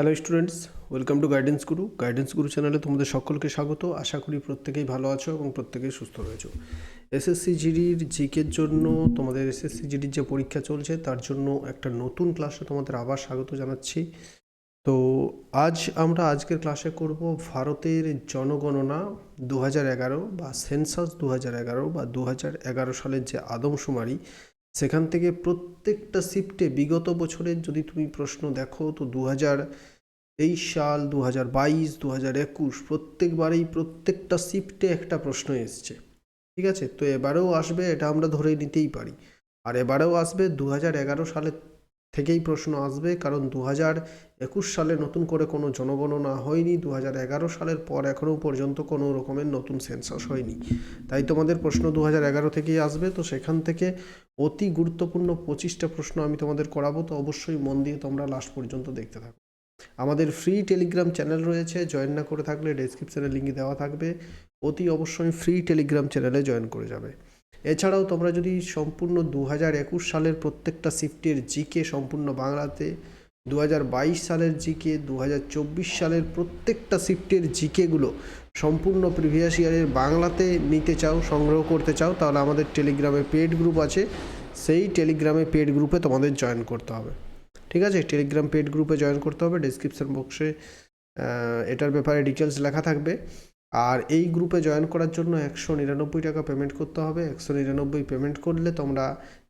Hello students welcome to guidance Guru guidance Guru চ্যানেলে তোমাদের সকলকে স্বাগত। আশা করি প্রত্যেকেই ভালো আছো এবং প্রত্যেকেই সুস্থ রয়েছো। এসএসসি জিডির জিকের জন্য, তোমাদের এসএসসি জিডির যে পরীক্ষা চলছে, তার জন্য একটা নতুন ক্লাসে তোমাদের আবার স্বাগত জানাচ্ছি। তো আজ আমরা আজকের ক্লাসে করব ভারতের জনগণনা দু এগারো বা সেন্সাস দু এগারো বা দু এগারো সালের যে আদমশুমারি সেখান থেকে প্রত্যেকটা শিফটে বিগত বছরের যদি তুমি প্রশ্ন দেখো, তো দু হাজার তেইশ সাল দু হাজার বাইশ দু হাজার একুশ প্রত্যেকবারেই প্রত্যেকটা শিফটে একটা প্রশ্ন এসছে। ঠিক আছে? তো এবারেও আসবে, এটা আমরা ধরে নিতেই পারি। আর এবারেও আসবে দু হাজার এগারো সালের থেকেই প্রশ্ন আসবে, কারণ দু একুশ সালে নতুন করে কোনো জনগণনা হয়নি দু এগারো সালের পর এখনও পর্যন্ত কোনো রকমের নতুন সেন্সাস হয়নি। তাই তোমাদের প্রশ্ন দু এগারো থেকেই আসবে, তো সেখান থেকে অতি গুরুত্বপূর্ণ পঁচিশটা প্রশ্ন আমি তোমাদের করাবো, তো অবশ্যই মন দিয়ে তোমরা লাস্ট পর্যন্ত দেখতে থাকো। আমাদের ফ্রি টেলিগ্রাম চ্যানেল রয়েছে জয়েন না করে থাকলে ডেসক্রিপশানে লিঙ্ক দেওয়া থাকবে, অতি অবশ্যই ফ্রি টেলিগ্রাম চ্যানেলে জয়েন করে যাবে। এছাড়াও তোমরা যদি সম্পূর্ণ দু হাজার একুশ সালের প্রত্যেকটা শিফটের জিকে সম্পূর্ণ বাংলাতে দু হাজার বাইশ সালের জিকে দু হাজার চব্বিশ সালের প্রত্যেকটা শিফটের জিকেগুলো সম্পূর্ণ প্রিভিয়াস ইয়ারের বাংলাতে নিতে চাও, সংগ্রহ করতে চাও, তাহলে আমাদের টেলিগ্রামে পেড গ্রুপ আছে। সেই টেলিগ্রামে পেড গ্রুপে তোমাদের জয়েন করতে হবে। ঠিক আছে? টেলিগ্রাম পেড গ্রুপে জয়েন করতে হবে। ডিসক্রিপশন বক্সে এটার ব্যাপারে ডিটেলস লেখা থাকবে। আর এই গ্রুপে জয়েন করার জন্য একশো নিরানব্বই টাকা পেমেন্ট করতে হবে। একশো নিরানব্বই পেমেন্ট করলে তোমরা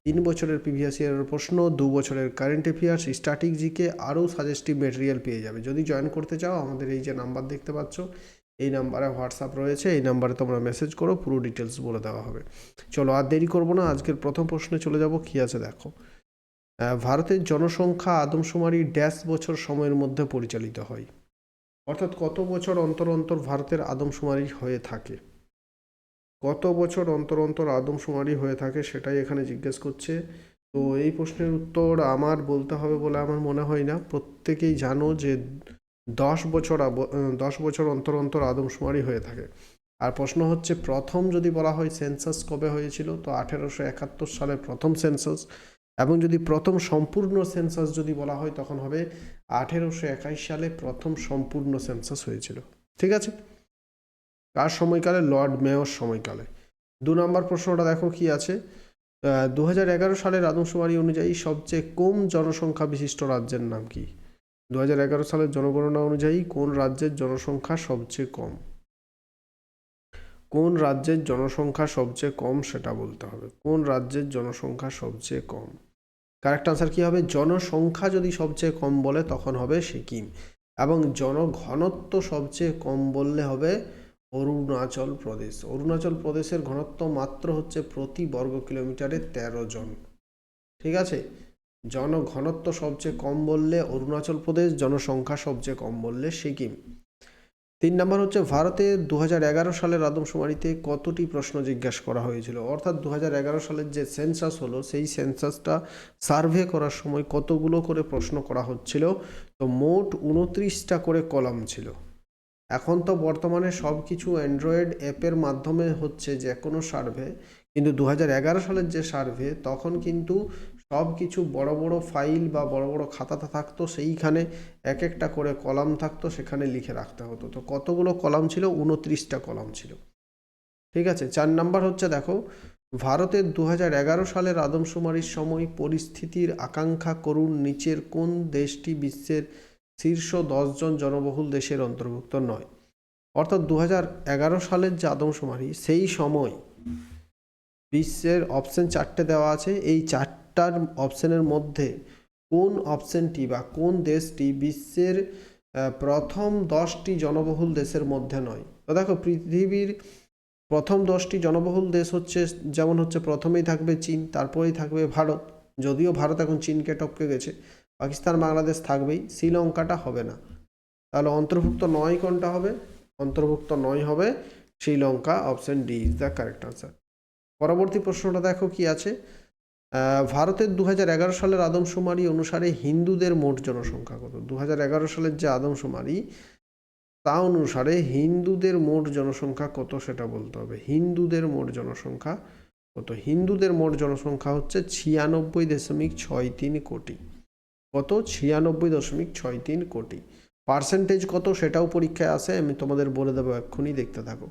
তিন বছরের প্রিভিয়াস ইয়ারের প্রশ্ন, দু বছরের কারেন্ট অ্যাফেয়ার্স স্ট্যাটিক জিকে আরও সাজেস্টিভ মেটেরিয়াল পেয়ে যাবে। যদি জয়েন করতে চাও, আমাদের এই যে নাম্বার দেখতে পাচ্ছ, এই নাম্বারে হোয়াটসঅ্যাপ রয়েছে। এই নাম্বারে তোমরা মেসেজ করো, পুরো ডিটেলস বলে দেওয়া হবে। চলো আর দেরি করব না, আজকের প্রথম প্রশ্নে চলে যাব, কী আছে দেখো। ভারতের জনসংখ্যা আদমশুমারি ড্যাশ বছর সময়ের মধ্যে পরিচালিত হয়। অর্থাৎ কত বছর অন্তর অন্তর ভারতের আদমশুমারি হয়ে থাকে? কত বছর অন্তর অন্তর আদমশুমারি হয়ে থাকে সেটাই এখানে জিজ্ঞেস করছে। তো এই প্রশ্নের উত্তর আমার বলতে হবে বলে আমার মনে হয় না। প্রত্যেকেই জানো যে দশ বছর দশ বছর অন্তর অন্তর আদমশুমারি হয়ে থাকে। আর প্রশ্ন হচ্ছে, প্রথম যদি বলা হয় সেন্সাস কবে হয়েছিল? তো আঠেরোশো একাত্তর সালে প্রথম সেন্সাস এবং যদি প্রথম সম্পূর্ণ সেন্সাস যদি বলা হয়, তখন হবে আঠেরোশো একাইশ সালে প্রথম সম্পূর্ণ সেন্সাস হয়েছিল। ঠিক আছে? কার সময়কালে লর্ড মেয়র সময়কালে। দু নম্বর প্রশ্নটা দেখো কি আছে? দু হাজার এগারো সালের আদমশুমারি অনুযায়ী সবচেয়ে কম জনসংখ্যা বিশিষ্ট রাজ্যের নাম কি? দু হাজার এগারো সালের জনগণনা অনুযায়ী কোন রাজ্যের জনসংখ্যা সবচেয়ে কম? কোন রাজ্যের জনসংখ্যা সবচেয়ে কম সেটা বলতে হবে। কোন রাজ্যের জনসংখ্যা সবচেয়ে কম? কারেক্ট আনসার কী হবে? জনসংখ্যা যদি সবচেয়ে কম বলে, তখন হবে সিকিম। এবং জনঘনত্ব সবচেয়ে কম বললে হবে অরুণাচল প্রদেশ। অরুণাচল প্রদেশের ঘনত্ব মাত্র হচ্ছে প্রতি বর্গ কিলোমিটারে তেরো জন। ঠিক আছে? জনঘনত্ব সবচেয়ে কম বললে অরুণাচল প্রদেশ, জনসংখ্যা সবচেয়ে কম বললে সিকিম। তিন নম্বর হচ্ছে ভারতে দু হাজার এগারো সালের আদমশুমারিতে কতটি প্রশ্ন জিজ্ঞাসা করা হয়েছিল? অর্থাৎ দু হাজার এগারো সালের যে সেন্সাস হলো, সেই সেন্সাসটা সার্ভে করার সময় কতগুলো করে প্রশ্ন করা হচ্ছিল? তো মোট উনত্রিশটা করে কলাম ছিল। এখন তো বর্তমানে সব কিছু অ্যান্ড্রয়েড অ্যাপের মাধ্যমে হচ্ছে যে কোনো সার্ভে কিন্তু দু হাজার এগারো সালের যে সার্ভে তখন কিন্তু সব কিছু বড় বড় ফাইল বা বড় বড় খাতাতে থাকতো, সেইখানে এক একটা করে কলাম থাকতো, সেখানে লিখে রাখতে হতো। তো কতগুলো কলাম ছিল? উনত্রিশটা কলাম ছিল। ঠিক আছে? চার নাম্বার হচ্ছে দেখো, ভারতের দু হাজার এগারো সালের আদমশুমারির সময় পরিস্থিতির আকাঙ্ক্ষা করুন, নিচের কোন দেশটি বিশ্বের শীর্ষ দশজন জনবহুল দেশের অন্তর্ভুক্ত নয়। অর্থাৎ দু হাজার এগারো সালের যে আদমশুমারি, সেই সময় বিশ্বের অপশন চারটে দেওয়া আছে। এই চারটার অপশনের মধ্যে কোন অপশনটি বা কোন দেশটি বিশ্বের প্রথম দশটি জনবহুল দেশের মধ্যে নয়? তো দেখো, পৃথিবীর প্রথম দশটি জনবহুল দেশ হচ্ছে, যেমন হচ্ছে প্রথমেই থাকবে চীন, তারপরেই থাকবে ভারত। যদিও ভারত এখন চীনকে টপকে গেছে, পাকিস্তান, বাংলাদেশ থাকবেই, শ্রীলঙ্কাটা হবে না। তাহলে অন্তর্ভুক্ত নয় কোনটা হবে? অন্তর্ভুক্ত নয় হবে Sri Lanka, option D is the correct answer. পরবর্তী প্রশ্নটা দেখো কি আছে? ভারতের দু হাজার এগারো সালের আদমশুমারি অনুসারে হিন্দুদের মোট জনসংখ্যা কত? দু হাজার এগারো সালের যে আদমশুমারি, তা অনুসারে হিন্দুদের মোট জনসংখ্যা কত সেটা বলতে হবে। হিন্দুদের মোট জনসংখ্যা কত? হিন্দুদের মোট জনসংখ্যা হচ্ছে ছিয়ানব্বই দশমিক ছয় তিন কোটি। কত? ছিয়ানব্বই দশমিক ছয় তিন কোটি। পার্সেন্টেজ কত সেটাও পরীক্ষায় আসে, আমি তোমাদের বলে দেবো এক্ষুনি, দেখতে থাকো।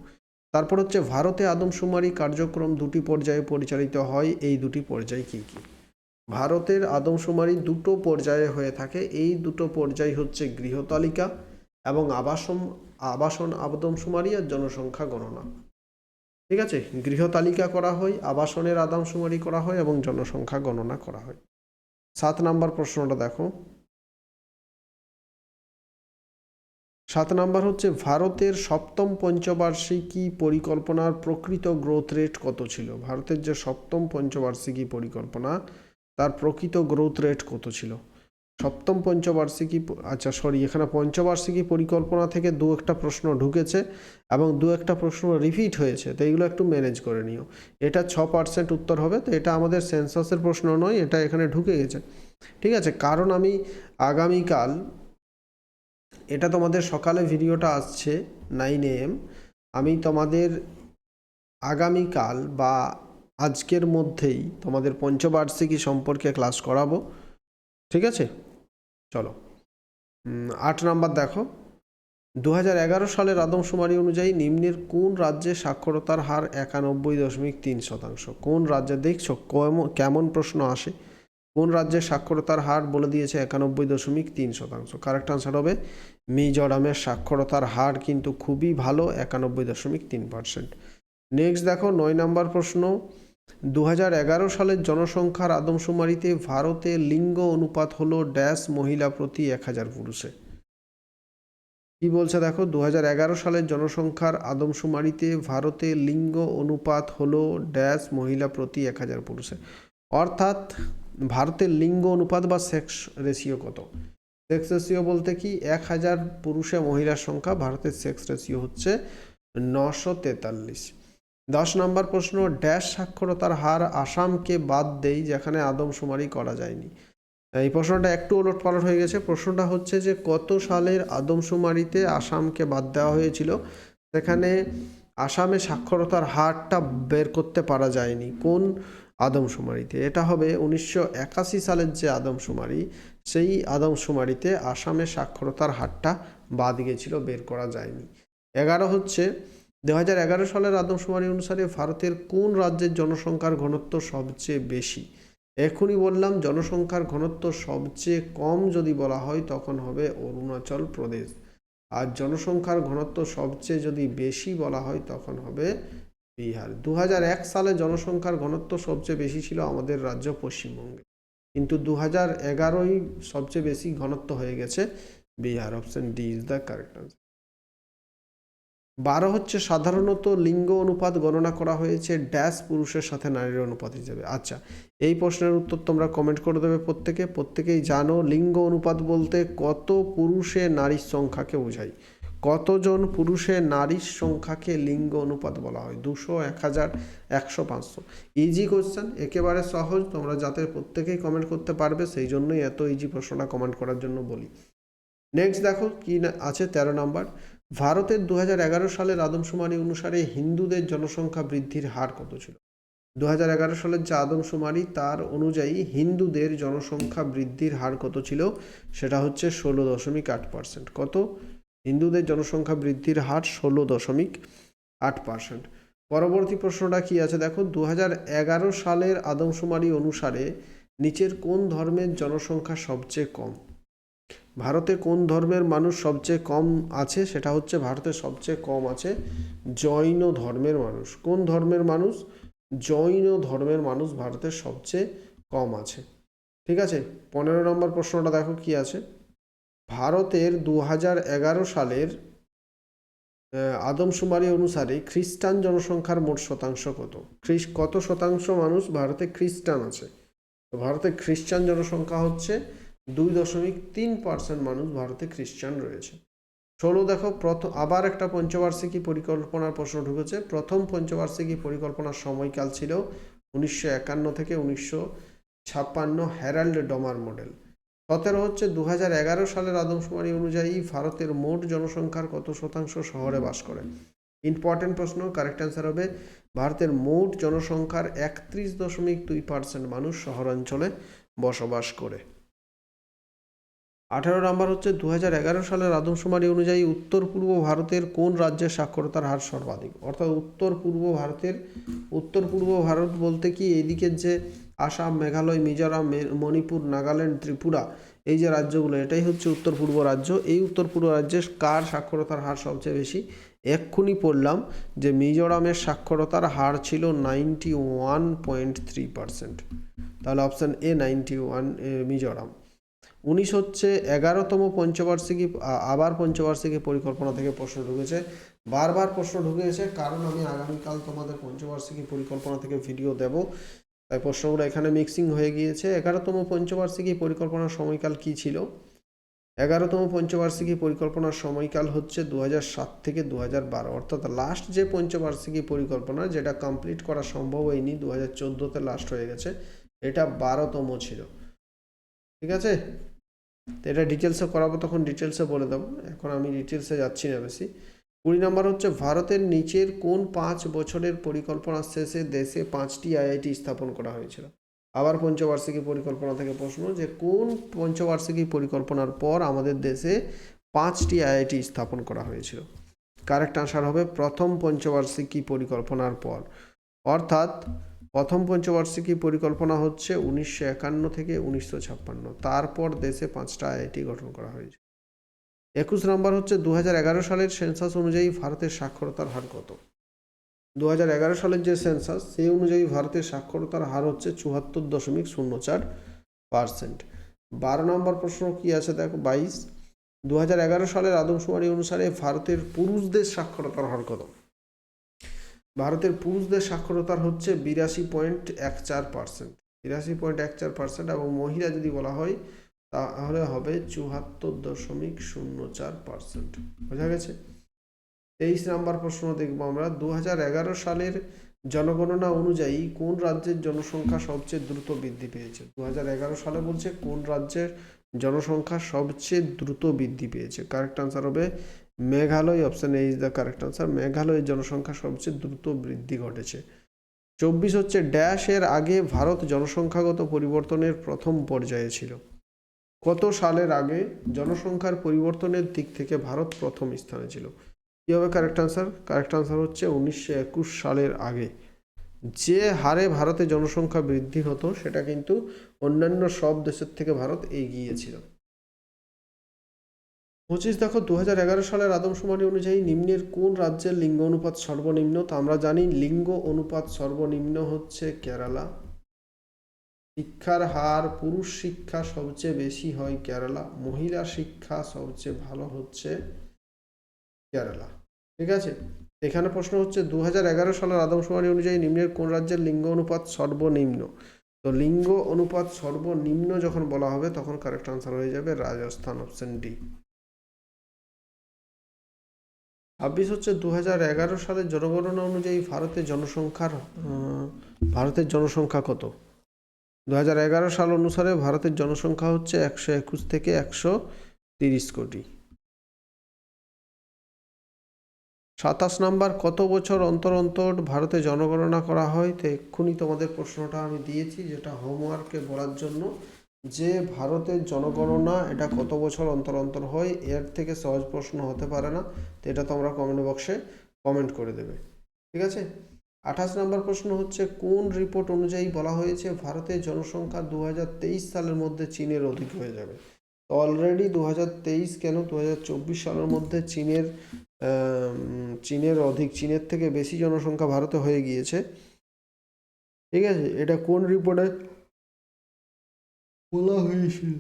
তারপর হচ্ছে ভারতে আদমশুমারি কার্যক্রম দুটি পর্যায়ে পরিচালিত হয়। এই দুটি পর্যায় কী কী? ভারতের আদমশুমারি দুটো পর্যায়ে হয়ে থাকে। এই দুটো পর্যায় হচ্ছে গৃহতালিকা এবং আবাসন আবাসন আদমশুমারি আর জনসংখ্যা গণনা। ঠিক আছে? গৃহতালিকা করা হয়, আবাসনের আদমশুমারি করা হয় এবং জনসংখ্যা গণনা করা হয়। সাত নাম্বার প্রশ্নটা দেখো। সাত নাম্বার হচ্ছে, ভারতের সপ্তম পঞ্চবার্ষিকী পরিকল্পনার প্রকৃত গ্রোথ রেট কত ছিল? ভারতের যে সপ্তম পঞ্চবার্ষিকী পরিকল্পনা, তার প্রকৃত গ্রোথ রেট কত ছিল? সপ্তম পঞ্চবার্ষিকী আচ্ছা সরি এখানে পঞ্চবার্ষিকী পরিকল্পনা থেকে দু একটা প্রশ্ন ঢুকেছে এবং দু একটা প্রশ্ন রিপিট হয়েছে, তো এইগুলো একটু ম্যানেজ করে নিও। এটা ছ পার্সেন্ট উত্তর হবে, তো এটা আমাদের সেন্সাসের প্রশ্ন নয়, এটা এখানে ঢুকে গেছে। ঠিক আছে, কারণ আমি আগামীকাল এটা তোমাদের সকালে ভিডিওটা আসছে নাইন এম আমি তোমাদের আগামীকাল বা আজকের মধ্যেই তোমাদের পঞ্চবার্ষিকী সম্পর্কে ক্লাস করাবো। ঠিক আছে? চলো। আট নাম্বার দেখো। দু এগারো সালের আদমশুমারি অনুযায়ী নিম্নের কোন রাজ্যে সাক্ষরতার হার একানব্বই দশমিক তিন শতাংশ? কোন রাজ্যে? দেখছ, কেমন- কেমন প্রশ্ন আসে। কোন রাজ্যে সাক্ষরতার হার বলে দিয়েছে একানব্বই দশমিক তিন শতাংশ? কারেক্ট আনসার হবে মিজোরামের সাক্ষরতার হার কিন্তু খুবই ভালো, একানব্বই দশমিক তিন পার্সেন্ট নেক্সট দেখো, নয় নম্বর প্রশ্ন। দু হাজার এগারো সালের জনসংখ্যার আদমশুমারিতে ভারতে লিঙ্গ অনুপাত হলো ড্যাশ মহিলা প্রতি এক হাজার পুরুষে। কি বলছে দেখো দু হাজার এগারো সালের জনসংখ্যার আদমশুমারিতে ভারতে লিঙ্গ অনুপাত হলো ড্যাশ মহিলা প্রতি এক হাজার পুরুষে। অর্থাৎ ভারতের লিঙ্গ অনুপাত বা সেক্স রেশিও কত? সেক্স রেশিও বলতে কি, এক হাজার পুরুষে মহিলার সংখ্যা, ভারতের সেক্স রেশিও হচ্ছে নশো তেতাল্লিশ। দশ নম্বর প্রশ্ন, ড্যাশ সাক্ষরতার হার আসামকে বাদ দেই, যেখানে আদমশুমারি করা যায়নি। এই প্রশ্নটা একটু ওলট পালট হয়ে গেছে। প্রশ্নটা হচ্ছে যে, কত সালের আদমশুমারিতে আসামকে বাদ দেওয়া হয়েছিল? সেখানে আসামে সাক্ষরতার হারটা বের করতে পারা যায়নি। কোন আদমশুমারিতে? এটা হবে উনিশশো একাশি সালের যে আদমশুমারি সেই আদমশুমারিতে আসামে সাক্ষরতার হারটা বাদ গিয়েছিল বের করা যায়নি। এগারো হচ্ছে দু হাজার এগারো সালের আদমশুমারি অনুসারে ভারতের কোন রাজ্যের জনসংখ্যার ঘনত্ব সবচেয়ে বেশি? এখনই বললাম, জনসংখ্যার ঘনত্ব সবচেয়ে কম যদি বলা হয়, তখন হবে অরুণাচল প্রদেশ। আর জনসংখ্যার ঘনত্ব সবচেয়ে যদি বেশি বলা হয়, তখন হবে বিহার। দু সালে জনসংখ্যার ঘনত্ব সবচেয়ে বেশি ছিল আমাদের রাজ্য পশ্চিমবঙ্গে। কিন্তু দু হাজার এগারোই সবচেয়ে বেশি ঘনত্ব হয়ে গেছে Bihar option D is the correct answer বারো হচ্ছে সাধারণত লিঙ্গ অনুপাত গণনা করা হয়েছে ড্যাশ পুরুষের সাথে নারীর অনুপাত হিসেবে। আচ্ছা এই প্রশ্নের উত্তর তোমরা কমেন্ট করে দেবে প্রত্যেকে। প্রত্যেকেই জানো লিঙ্গ অনুপাত বলতে কত পুরুষে নারীর সংখ্যাকে বোঝায়। কতজন পুরুষে নারীর সংখ্যাকে লিঙ্গ অনুপাত বলা হয়? দুশো, এক হাজার, একশো, পাঁচশো। ইজি কোশ্চেন একেবারে সহজ। তোমরা যাতে প্রত্যেকেই কমেন্ট করতে পারবে, সেই জন্যই এত ইজি প্রশ্নটা কমেন্ট করার জন্য বলি। নেক্সট দেখো, কি আছে তেরো নম্বর। ভারতের দু হাজার এগারো সালের আদমশুমারি অনুসারে হিন্দুদের জনসংখ্যা বৃদ্ধির হার কত ছিল? দু হাজার এগারো সালের যে আদমশুমারি, তার অনুযায়ী হিন্দুদের জনসংখ্যা বৃদ্ধির হার কত ছিল? সেটা হচ্ছে ষোলো দশমিক আট পার্সেন্ট কত? হিন্দুদের জনসংখ্যা বৃদ্ধির হার ষোলো দশমিক আট পার্সেন্ট। পরবর্তী প্রশ্নটা কি আছে? দেখো দু এগারো সালের আদমশুমারি অনুসারে নিচের কোন ধর্মের জনসংখ্যা সবচেয়ে কম? ভারতে কোন ধর্মের মানুষ সবচেয়ে কম আছে? সেটা হচ্ছে ভারতে সবচেয়ে কম আছে জৈন ধর্মের মানুষ। কোন ধর্মের মানুষ? জৈন ধর্মের মানুষ ভারতের সবচেয়ে কম আছে। ঠিক আছে? পনেরো নম্বর প্রশ্নটা দেখো কি আছে? ভারতের দু হাজার এগারো সালের আদমশুমারি অনুসারে খ্রিস্টান জনসংখ্যার মোট শতাংশ কত? খ্রিস, কত শতাংশ মানুষ ভারতে খ্রিস্টান আছে? তো ভারতে খ্রিস্টান জনসংখ্যা হচ্ছে দুই দশমিক তিন পার্সেন্ট মানুষ ভারতে খ্রিস্টান রয়েছে। ষোলো দেখো প্রথম আবার একটা পঞ্চবার্ষিকী পরিকল্পনার প্রশ্ন ঢুকেছে। প্রথম পঞ্চবার্ষিকী পরিকল্পনার সময়কাল ছিল উনিশশো একান্ন থেকে উনিশশো ছাপ্পান্ন হ্যারাল্ড ডমার মডেল। সতেরো হচ্ছে দু হাজার এগারো সালের আদমশুমারি অনুযায়ী ভারতের মোট জনসংখ্যার কত শতাংশ শহরে বাস করে? ইম্পর্টেন্ট প্রশ্ন, কারেক্ট অ্যান্সার হবে, ভারতের মোট জনসংখ্যার একত্রিশ দশমিক দুই পার্সেন্ট মানুষ শহরাঞ্চলে বসবাস করে। আঠারো নম্বর হচ্ছে দু সালের আদমশুমারি অনুযায়ী উত্তর পূর্ব ভারতের কোন রাজ্যের সাক্ষরতার হার সর্বাধিক? অর্থাৎ উত্তর পূর্ব ভারতের, উত্তর পূর্ব ভারত বলতে কি এদিকের যে আসাম, মেঘালয়, মিজোরাম মণিপুর, নাগাল্যান্ড, ত্রিপুরা, এই যে রাজ্যগুলো, এটাই হচ্ছে উত্তর পূর্ব রাজ্য। এই উত্তর পূর্ব রাজ্যে কার সাক্ষরতার হার সবচেয়ে বেশি? এক্ষুনি পড়লাম যে মিজোরামের সাক্ষরতার হার ছিল ninety one point three percent. তাহলে option A ninety one Mizoram. উনিশ হচ্ছে এগারোতম পঞ্চবার্ষিকী আবার পঞ্চবার্ষিকী পরিকল্পনা থেকে প্রশ্ন ঢুকেছে। বারবার প্রশ্ন ঢুকেছে, কারণ আমি আগামীকাল তোমাদের পঞ্চবার্ষিকী পরিকল্পনা থেকে ভিডিও দেব। তাই প্রশ্নগুলো এখানে মিক্সিং হয়ে গিয়েছে। এগারোতম পঞ্চবার্ষিকী পরিকল্পনার সময়কাল কি ছিল? এগারোতম পঞ্চবার্ষিকী পরিকল্পনার সময়কাল হচ্ছে দু সাত থেকে দু বারো। অর্থাৎ লাস্ট যে পঞ্চবার্ষিকী পরিকল্পনা, যেটা কমপ্লিট করা সম্ভব হয়নি দু হাজার চোদ্দোতে লাস্ট হয়ে গেছে, এটা বারোতম ছিল। ঠিক আছে? তো এটা ডিটেলসে করাবো, তখন ডিটেলসে বলে দেবো। এখন আমি ডিটেলসে যাচ্ছি না বেশি। কুড়ি নম্বর হচ্ছে, ভারতের নিচের কোন পাঁচ বছরের পরিকল্পনা শেষে দেশে পাঁচটি আইআইটি স্থাপন করা হয়েছিল? আবার পঞ্চবার্ষিকী পরিকল্পনা থেকে প্রশ্ন যে, কোন পঞ্চবার্ষিকী পরিকল্পনার পর আমাদের দেশে পাঁচটি আইআইটি স্থাপন করা হয়েছিল? কারেক্ট আনসার হবে, প্রথম পঞ্চবার্ষিকী পরিকল্পনার পর। অর্থাৎ প্রথম পঞ্চবার্ষিকী পরিকল্পনা হচ্ছে উনিশশো একান্ন থেকে উনিশশো ছাপ্পান্ন। তারপর দেশে পাঁচটা আইআইটি গঠন করা হয়েছে। একুশ নম্বর হচ্ছে দু সালের সেন্সাস অনুযায়ী ভারতের সাক্ষরতার হার কত? দু এগারো সালের যে সেন্সাস, সেই অনুযায়ী ভারতের সাক্ষরতার হার হচ্ছে চুয়াত্তর দশমিক শূন্য চার পার্সেন্ট। বারো নম্বর প্রশ্ন কি আছে দেখো, বাইশ। দু সালের আদমশুমারি অনুসারে ভারতের পুরুষদের সাক্ষরতার হার কত? ভারতের পুরুষদের সাক্ষরতার হচ্ছে বিরাশি পয়েন্ট এক চার পার্সেন্ট। বিরাশি পয়েন্ট এক চার পার্সেন্ট এবং মহিলা যদি বলা হয়, তাহলে হবে চুহাত্তর দশমিক শূন্য চার পার্সেন্ট। বোঝা গেছে? তেইশ নাম্বার প্রশ্ন দেখব আমরা। দু সালের জনগণনা অনুযায়ী কোন রাজ্যের জনসংখ্যা সবচেয়ে দ্রুত বৃদ্ধি পেয়েছে? দু সালে বলছে কোন রাজ্যের জনসংখ্যা সবচেয়ে দ্রুত বৃদ্ধি পেয়েছে। কারেক্ট আনসার হবে Meghalaya option A is the correct answer মেঘালয়ের জনসংখ্যা সবচেয়ে দ্রুত বৃদ্ধি ঘটেছে। চব্বিশ হচ্ছে ড্যাশের আগে ভারত জনসংখ্যাগত পরিবর্তনের প্রথম পর্যায়ে ছিল। কত সালের আগে জনসংখ্যার পরিবর্তনের দিক থেকে ভারত প্রথম স্থানে ছিল? কী হবে কারেক্ট আনসার কারেক্ট আনসার হচ্ছে উনিশশো একুশ সালের আগে। যে হারে ভারতে জনসংখ্যা বৃদ্ধি হতো, সেটা কিন্তু অন্যান্য সব দেশের থেকে ভারত এগিয়ে ছিল। পঁচিশ দেখো দু সালের আদমশুমারি অনুযায়ী নিম্নের কোন রাজ্যের লিঙ্গ অনুপাত সর্বনিম্ন? তো আমরা জানি লিঙ্গ অনুপাত সর্বনিম্ন হচ্ছে কেরালা। শিক্ষার হার পুরুষ শিক্ষা সবচেয়ে বেশি হয় কেরালা, মহিলা শিক্ষা সবচেয়ে ভালো হচ্ছে কেরালা। ঠিক আছে? এখানে প্রশ্ন হচ্ছে দু সালের আদমশুমারি অনুযায়ী নিম্নের কোন রাজ্যের লিঙ্গ অনুপাত সর্বনিম্ন? তো লিঙ্গ অনুপাত সর্বনিম্ন যখন বলা হবে, তখন কারেক্ট আনসার হয়ে যাবে রাজস্থান অপশন ডি ছাব্বিশ হচ্ছে দু হাজার এগারো সালের জনগণনা অনুযায়ী ভারতের জনসংখ্যার ভারতের জনসংখ্যা কত? দু হাজার এগারো সাল অনুসারে ভারতের জনসংখ্যা হচ্ছে একশো একুশ থেকে একশো তিরিশ কোটি। সাতাশ নাম্বার, কত বছর অন্তর অন্তর ভারতে জনগণনা করা হয়? তো এক্ষুনি তোমাদের প্রশ্নটা আমি দিয়েছি, যেটা হোমওয়ার্কে বলার জন্য। যে ভারতের জনগণনা এটা কত বছর অন্তর অন্তর হয়, এর থেকে সহজ প্রশ্ন হতে পারে না, তো এটা তোমরা কমেন্ট বক্সে কমেন্ট করে দেবে। ঠিক আছে? আঠাশ নম্বর প্রশ্ন হচ্ছে, কোন রিপোর্ট অনুযায়ী বলা হয়েছে ভারতের জনসংখ্যা দু হাজার তেইশ সালের মধ্যে চীনের অধিক হয়ে যাবে? তো অলরেডি দু হাজার তেইশ কেন দু হাজার চব্বিশ সালের মধ্যে চীনের চীনের অধিক, চীনের থেকে বেশি জনসংখ্যা ভারতে হয়ে গিয়েছে? ঠিক আছে? এটা কোন রিপোর্টে বলা হয়েছিল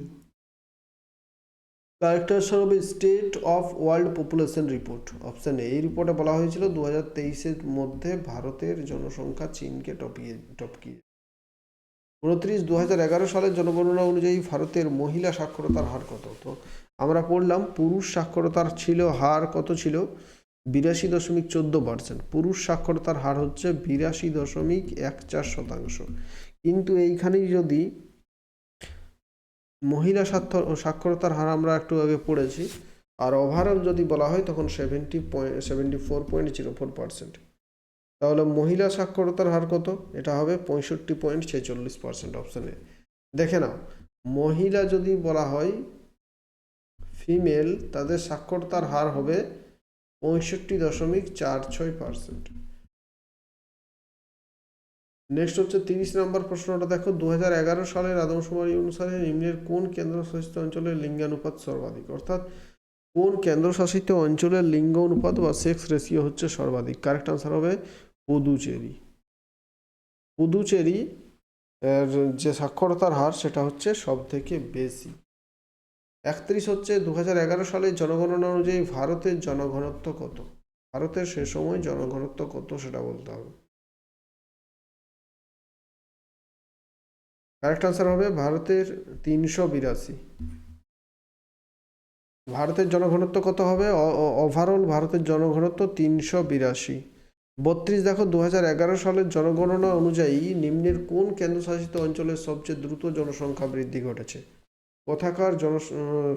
কারেক্ট আনসার হবে state of world population report option এই রিপোর্টে বলা হয়েছিল দু হাজার তেইশের মধ্যে ভারতের জনসংখ্যা চীনকে টপিয়ে, টপকিয়ে। উনত্রিশ দু হাজার এগারো সালের জনগণনা অনুযায়ী ভারতের মহিলা সাক্ষরতার হার কত? তো আমরা পড়লাম পুরুষ সাক্ষরতার ছিল, হার কত ছিল? বিরাশি দশমিক চোদ্দ পার্সেন্ট পুরুষ সাক্ষরতার হার হচ্ছে বিরাশি দশমিক এক চার শতাংশ। কিন্তু এইখানেই যদি মহিলা স্বাক্ষর সাক্ষরতার হার আমরা একটু আগে পড়েছি। আর ওভারঅল যদি বলা হয় তখন seventy point seventy four point zero four percent তাহলে মহিলা সাক্ষরতার হার কত? এটা হবে পঁয়ষট্টি পয়েন্ট ছেচল্লিশ পার্সেন্ট অপশানে দেখে নাও, মহিলা যদি বলা হয় ফিমেল তাদের সাক্ষরতার হার হবে পঁয়ষট্টি দশমিক চার ছয় পার্সেন্ট নেক্সট হচ্ছে তিরিশ নম্বর প্রশ্নটা। দেখো দু সালের আদমশুমারি অনুসারে নিম্নের কোন কেন্দ্রশাসিত অঞ্চলের লিঙ্গানুপাত সর্বাধিক? অর্থাৎ কোন কেন্দ্রশাসিত অঞ্চলের লিঙ্গ অনুপাত বা সেক্স রেশিও হচ্ছে সর্বাধিক? কারেক্ট আনসার হবে পুদুচেরি। পুদুচেরি, এর যে সাক্ষরতার হার, সেটা হচ্ছে সব থেকে বেশি। একত্রিশ হচ্ছে দু সালের জনগণনা অনুযায়ী ভারতের জনঘনত্ব কত? ভারতের সে সময় জনঘনত্ব কত সেটা বলতে হবে। কারেক্ট আনসার হবে ভারতের তিনশো বিরাশি। ভারতের জনঘনত্ব কত হবে? ওভারঅল ভারতের জনঘনত্ব তিনশো বিরাশি। বত্রিশ দেখো দু সালের জনগণনা অনুযায়ী নিম্নের কোন কেন্দ্রশাসিত অঞ্চলের সবচেয়ে দ্রুত জনসংখ্যা বৃদ্ধি ঘটেছে? কোথাকার জন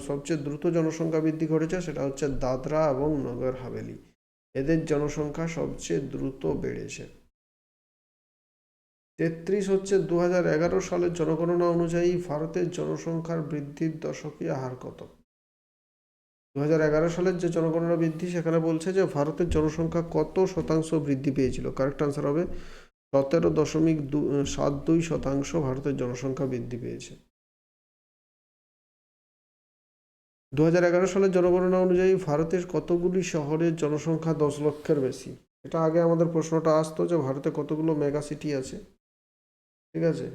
সবচেয়ে দ্রুত জনসংখ্যা বৃদ্ধি ঘটেছে সেটা হচ্ছে দাদরা এবং নগর হাভেলি। এদের জনসংখ্যা সবচেয়ে দ্রুত বেড়েছে। তেত্রিশ হচ্ছে দু এগারো সালের জনগণনা অনুযায়ী ভারতের জনসংখ্যার বৃদ্ধির দশকীয় হার কত? দু হাজার এগারো সালের যে জনগণনা বৃদ্ধি, সেখানে বলছে যে ভারতের জনসংখ্যা কত শতাংশ বৃদ্ধি পেয়েছিল? কারেক্ট আনসার হবে সতেরো দশমিক দু, সাত দুই শতাংশ ভারতের জনসংখ্যা বৃদ্ধি পেয়েছে। দু হাজার এগারো সালের জনগণনা অনুযায়ী ভারতের কতগুলি শহরের জনসংখ্যা দশ লক্ষের বেশি? এটা আগে আমাদের প্রশ্নটা আসতো যে ভারতে কতগুলো মেগা সিটি আছে। ঠিক আছে?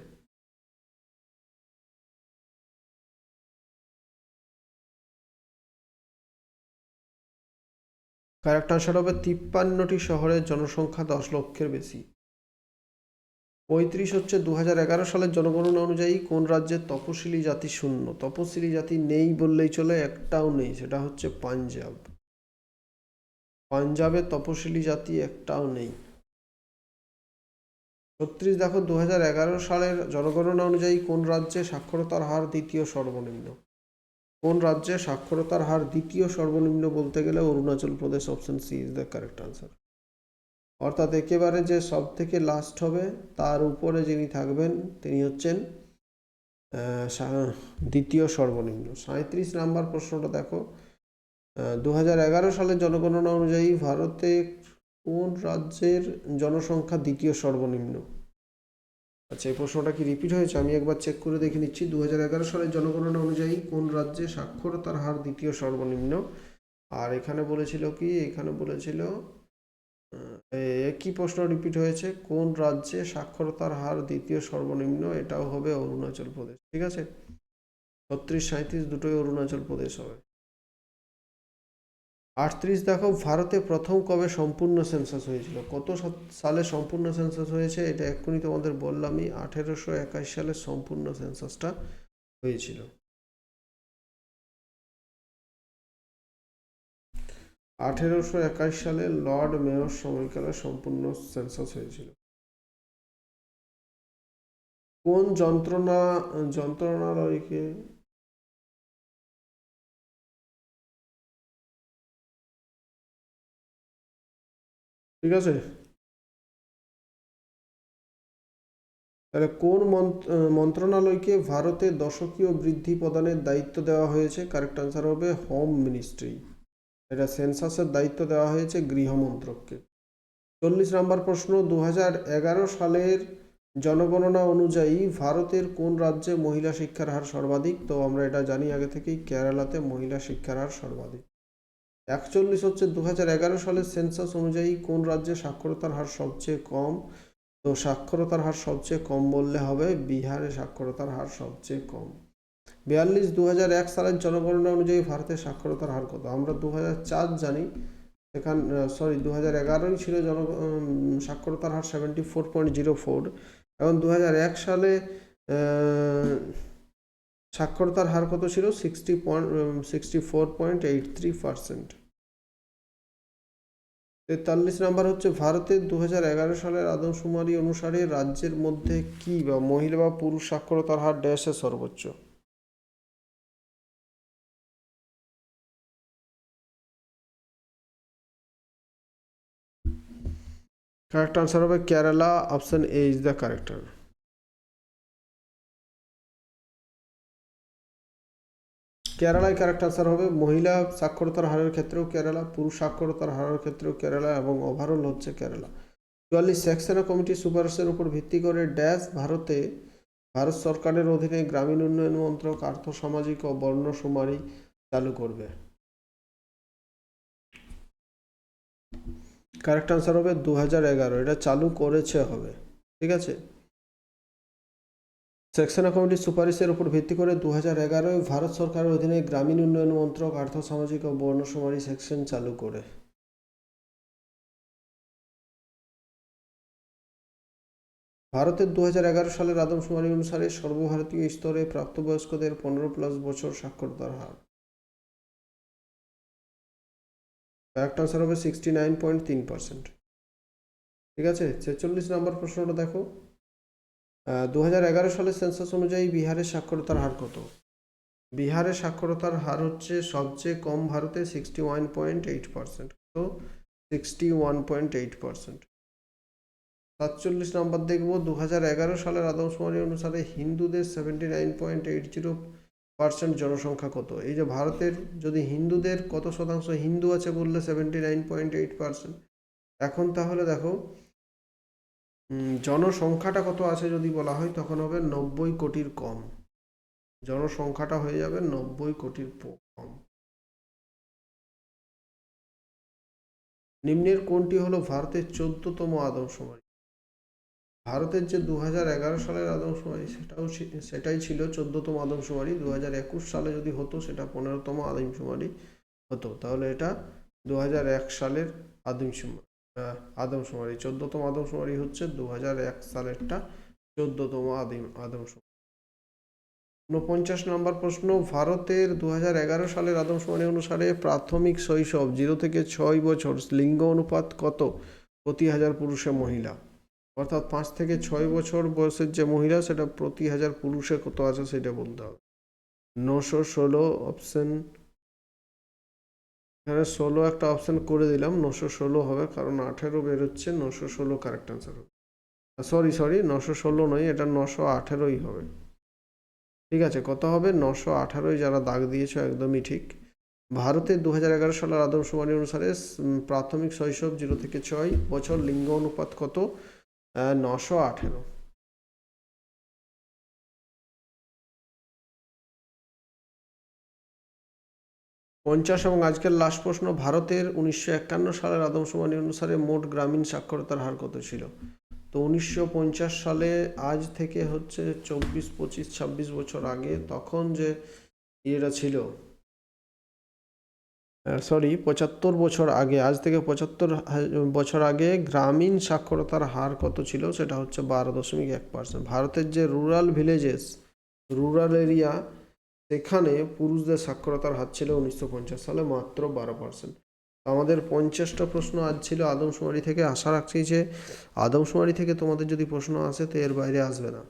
কারেক্ট আনসার হবে তিপ্পান্নটি শহরের জনসংখ্যা দশ লক্ষের বেশি। পঁয়ত্রিশ হচ্ছে দু সালের জনগণনা অনুযায়ী কোন রাজ্যের তপশিলি জাতি শূন্য? তপশিলি জাতি নেই বললেই চলে, একটাও নেই, সেটা হচ্ছে পাঞ্জাব। পাঞ্জাবে তপশিলি জাতি একটাও নেই। ছত্রিশ দেখো দু এগারো সালের জনগণনা অনুযায়ী কোন রাজ্যে সাক্ষরতার হার দ্বিতীয় সর্বনিম্ন? কোন রাজ্যে সাক্ষরতার হার দ্বিতীয় সর্বনিম্ন বলতে গেলে Arunachal Pradesh option C is the correct answer অর্থাৎ একেবারে যে সব থেকে লাস্ট হবে, তার উপরে যিনি থাকবেন, তিনি হচ্ছেন দ্বিতীয় সর্বনিম্ন। সাঁত্রিশ নাম্বার প্রশ্নটা দেখো দু সালের জনগণনা অনুযায়ী ভারতে কোন রাজ্যের জনসংখ্যা দ্বিতীয় সর্বনিম্ন? আচ্ছা এই প্রশ্নটা কি রিপিট হয়েছে? আমি একবার চেক করে দেখে নিচ্ছি। দু সালের জনগণনা অনুযায়ী কোন রাজ্যে সাক্ষরতার হার দ্বিতীয় সর্বনিম্ন? আর এখানে বলেছিল কি? এখানে বলেছিল একই প্রশ্ন রিপিট হয়েছে। কোন রাজ্যে সাক্ষরতার হার দ্বিতীয় সর্বনিম্ন? এটাও হবে অরুণাচল প্রদেশ। ঠিক আছে? ছত্রিশ সাঁত্রিশ দুটোই অরুণাচল প্রদেশ হবে। আটত্রিশ দেখো ভারতে প্রথম কবে সম্পূর্ণ সেন্সাস হয়েছিল? কত সালে সম্পূর্ণ সেন্সাস হয়েছে? এটা এক্ষুনি তোমাদের বললামই, আঠেরোশো একাশ সালে সম্পূর্ণ সেন্সাসটা হয়েছিল। আঠেরোশো একাশ সালে লর্ড মেয়র সময়কালে সম্পূর্ণ সেন্সাস হয়েছিল। কোন যন্ত্রণা, যন্ত্রণালয়কে ঠিক আছে? তাহলে কোন মন্ত্রণালয়কে ভারতে দশকীয় বৃদ্ধি প্রদানের দায়িত্ব দেওয়া হয়েছে? কারেক্ট আনসার হবে হোম মিনিস্ট্রি। এটা সেন্সাসের দায়িত্ব দেওয়া হয়েছে গৃহমন্ত্রককে চল্লিশ নম্বর প্রশ্ন দু হাজার এগারো সালের জনগণনা অনুযায়ী ভারতের কোন রাজ্যে মহিলা শিক্ষার হার সর্বাধিক? তো আমরা এটা জানি, আগে থেকেই কেরালাতে মহিলা শিক্ষার হার সর্বাধিক। একচল্লিশ হচ্ছে দু হাজার এগারো সালের সেন্সাস অনুযায়ী কোন রাজ্যে সাক্ষরতার হার সবচেয়ে কম? তো সাক্ষরতার হার সবচেয়ে কম বললে হবে বিহারে সাক্ষরতার হার সবচেয়ে কম। বিয়াল্লিশ দু সালের জনগণনা অনুযায়ী ভারতের সাক্ষরতার হার কত? আমরা দু চার জানি। এখান সরি দু হাজার এগারোই ছিল জন সাক্ষরতার হার seventy four point zero four এবং দু সালে সাক্ষরতার হার কত ছিল? Sixty point sixty four point eight three percent তেতাল্লিশ নাম্বার হচ্ছে ভারতের দু সালের আদমশুমারি অনুসারে রাজ্যের মধ্যে কি বা মহিলা বা পুরুষ সাক্ষরতার হার ড্যাশের সর্বোচ্চ? কারেক্ট আনসার হবে, Kerala option A is the correct কেরালায় কারেক্ট আনসার হবে। মহিলা সাক্ষরতার হারের ক্ষেত্রেও কেরালা, পুরুষ সাক্ষরতার হারের ক্ষেত্রেও কেরালা এবং ওভারঅল হচ্ছে কেরালা। চুয়াল্লিশ সেক্সেনা কমিটি সুপারিশের উপর ভিত্তি করে ড্যাশ ভারতে, ভারত সরকারের অধীনে গ্রামীণ উন্নয়ন মন্ত্রক, আর্থ, সামাজিক ও বর্ণ সুমারি চালু করবে। কারেক্ট আনসার হবে দু হাজার এগারো। এটা চালু করেছে হবে। ঠিক আছে? সেকশনা কমিটির সুপারিশের উপর ভিত্তি করে দু হাজার এগারোয় ভারত সরকারের অধীনে গ্রামীণ উন্নয়ন মন্ত্রক আর্থ, সামাজিক ও বর্ণসুমারি সেকশন চালু করে। ভারতের দু হাজার এগারো সালের আদমশুমারি অনুসারে সর্বভারতীয় স্তরে প্রাপ্তবয়স্কদের পনেরো প্লাস বছর সাক্ষরতার হার। একটা আনসার হবে সিক্সটি নাইন পয়েন্ট তিন পার্সেন্ট। ঠিক আছে? ছেচল্লিশ নম্বর প্রশ্নটা দেখো। দু হাজার এগারো সালের সেন্সাস অনুযায়ী বিহারের সাক্ষরতার হার কত? বিহারের সাক্ষরতার হার হচ্ছে সবচেয়ে কম ভারতে sixty one point eight percent তো sixty one point eight percent সাতচল্লিশ নম্বর দেখব দু হাজার এগারো সালের আদমশুমারি অনুসারে হিন্দুদের seventy nine point eight zero percent জনসংখ্যা কত? এই যে ভারতের যদি হিন্দুদের কত শতাংশ হিন্দু আছে বললে seventy nine point eight percent এখন তাহলে দেখো জনসংখ্যাটা কত আছে যদি বলা হয়, তখন হবে নব্বই কোটির কম। জনসংখ্যাটা হয়ে যাবে নব্বই কোটির কম। নিম্নের কোনটি হলো ভারতের চোদ্দতম আদমশুমারি? ভারতের যে দু এগারো সালের আদমশুমারি, সেটাও সেটাই ছিল চোদ্দতম আদমশুমারি। দু হাজার একুশ সালে যদি হতো, সেটা পনেরোতম আদমশুমারি হতো। তাহলে এটা দু হাজার এক সালের আদমশুমারি। আদমশুমারি। চোদ্দতম আদমশুমারি হচ্ছে দু হাজার এক সালেরটা চোদ্দতম আদিম আদমশুমারি। ঊনপঞ্চাশ নম্বর প্রশ্ন, ভারতের দু হাজার এগারো সালের আদমশুমারি অনুসারে প্রাথমিক শৈশব জিরো থেকে ছয় বছর লিঙ্গ অনুপাত কত? প্রতি হাজার পুরুষে মহিলা। অর্থাৎ পাঁচ থেকে ছয় বছর বয়সের যে মহিলা, সেটা প্রতি হাজার পুরুষে কত আছে সেটা বলতে হবে। নশো ষোলো অপশন এখানে ষোলো একটা অপশন করে দিলাম, নশো ষোলো হবে, কারণ আঠেরো বেরোচ্ছে, নশো ষোলো কারেক্ট আনসার হবে। সরি সরি নশো ষোলো নয়, এটা নশো আঠেরোই হবে। ঠিক আছে, কত হবে? নশো আঠারোই, যারা দাগ দিয়েছ, একদমই ঠিক। ভারতের দু হাজার এগারো সালের আদমশুমারি অনুসারে প্রাথমিক শৈশব জিরো থেকে ছয়, বছর লিঙ্গ অনুপাত কত? নশো আঠেরো। পঞ্চাশ এবং আজকের লাস্ট প্রশ্ন, ভারতের উনিশশো একান্ন সালের আদমশুমারি অনুসারে মোট গ্রামীণ সাক্ষরতার হার কত ছিল? তো উনিশশো পঞ্চাশ সালে আজ থেকে হচ্ছে চব্বিশ, পঁচিশ, ছাব্বিশ বছর আগে তখন যে ইয়েটা ছিল সরি পঁচাত্তর বছর আগে, আজ থেকে পঁচাত্তর বছর আগে গ্রামীণ সাক্ষরতার হার কত ছিল সেটা হচ্ছে বারো দশমিক এক পার্সেন্ট ভারতের যে রুরাল ভিলেজেস রুরাল এরিয়া সেখানে পুরুষদের সাক্ষরতার হার ছিল উনিশশো পঞ্চাশ সালে মাত্র বারো পার্সেন্ট আমাদের পঞ্চাশটা প্রশ্ন আজ ছিল আদমশুমারি থেকে। আশা রাখছি যে আদমশুমারি থেকে তোমাদের যদি প্রশ্ন আসে তো এর বাইরে আসবে না।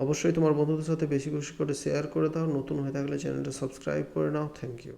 অবশ্যই তোমার বন্ধুদের সাথে বেশি বেশি করে শেয়ার করে দাও। নতুন হয়ে থাকলে চ্যানেলটা সাবস্ক্রাইব করে নাও। Thank you